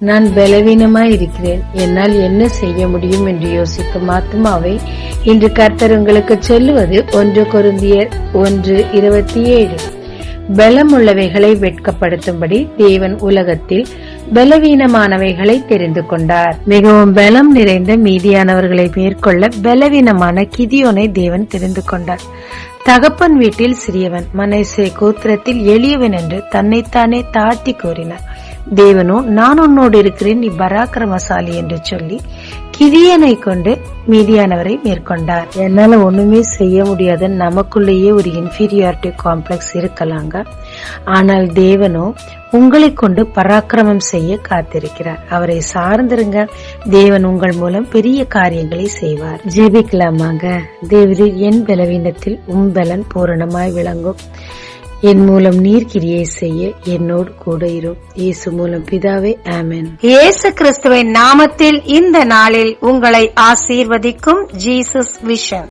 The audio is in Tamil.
நான் பலவீனமாய் இருக்கிறேன் என்னால் என்ன செய்ய முடியும் என்று யோசிக்கும் ஆத்மாவை இன்று கர்த்தர் உங்களுக்கு சொல்லுவது ஒன்று கொருந்தியர் ஒன்று இருபத்தி ஏழு பலமுள்ளவைகளை வெட்கப்படுத்தும்படி தேவன் உலகத்தில் பலவீனமானவைகளை தெரிந்து கொண்டார். மிகவும் பலம் நிறைந்த மீதியானவர்களை மேற்கொள்ள பலவீனமான கிதியோனை தேவன் தெரிந்து கொண்டார். தகப்பன் வீட்டில் சிறியவன் மனசே கோத்திரத்தில் எளியவன் என்று தன்னைத்தானே தாழ்த்தி கூறினார். தேவனோ நான் உன்னோடு இருக்கிறேன் நீ பராக்கிரமசாலி என்று சொல்லி கிதியனை கொண்டு மீதியானவரை மேற்கொண்டார். என்னால ஒண்ணுமே செய்ய முடியாத நமக்குள்ளேயே ஒரு இன்ஃபீரியாரிட்டி காம்ப்ளெக்ஸ் இருக்கலாங்க. ஆனால் தேவனோ உங்களை கொண்டு பராக்கிரமம் செய்ய காத்திருக்கிறார். அவரை சார்ந்திருங்க. தேவன் உங்கள் மூலம் பெரிய காரியங்களை செய்வார். ஜெபிக்கலாமாங்க? தேவரீர் என் பலவீனத்தில் உம் பலன் பூரணமாய் விளங்கும். என் மூலம் நீர் கிரியை செய்ய என்னோடு கூட இரும் இயேசு மூலம் பிதாவே ஆமென். இயேசு கிறிஸ்துவின் நாமத்தில் இந்த நாளில் உங்களை ஆசீர்வதிக்கும் ஜீசஸ் விஷன்.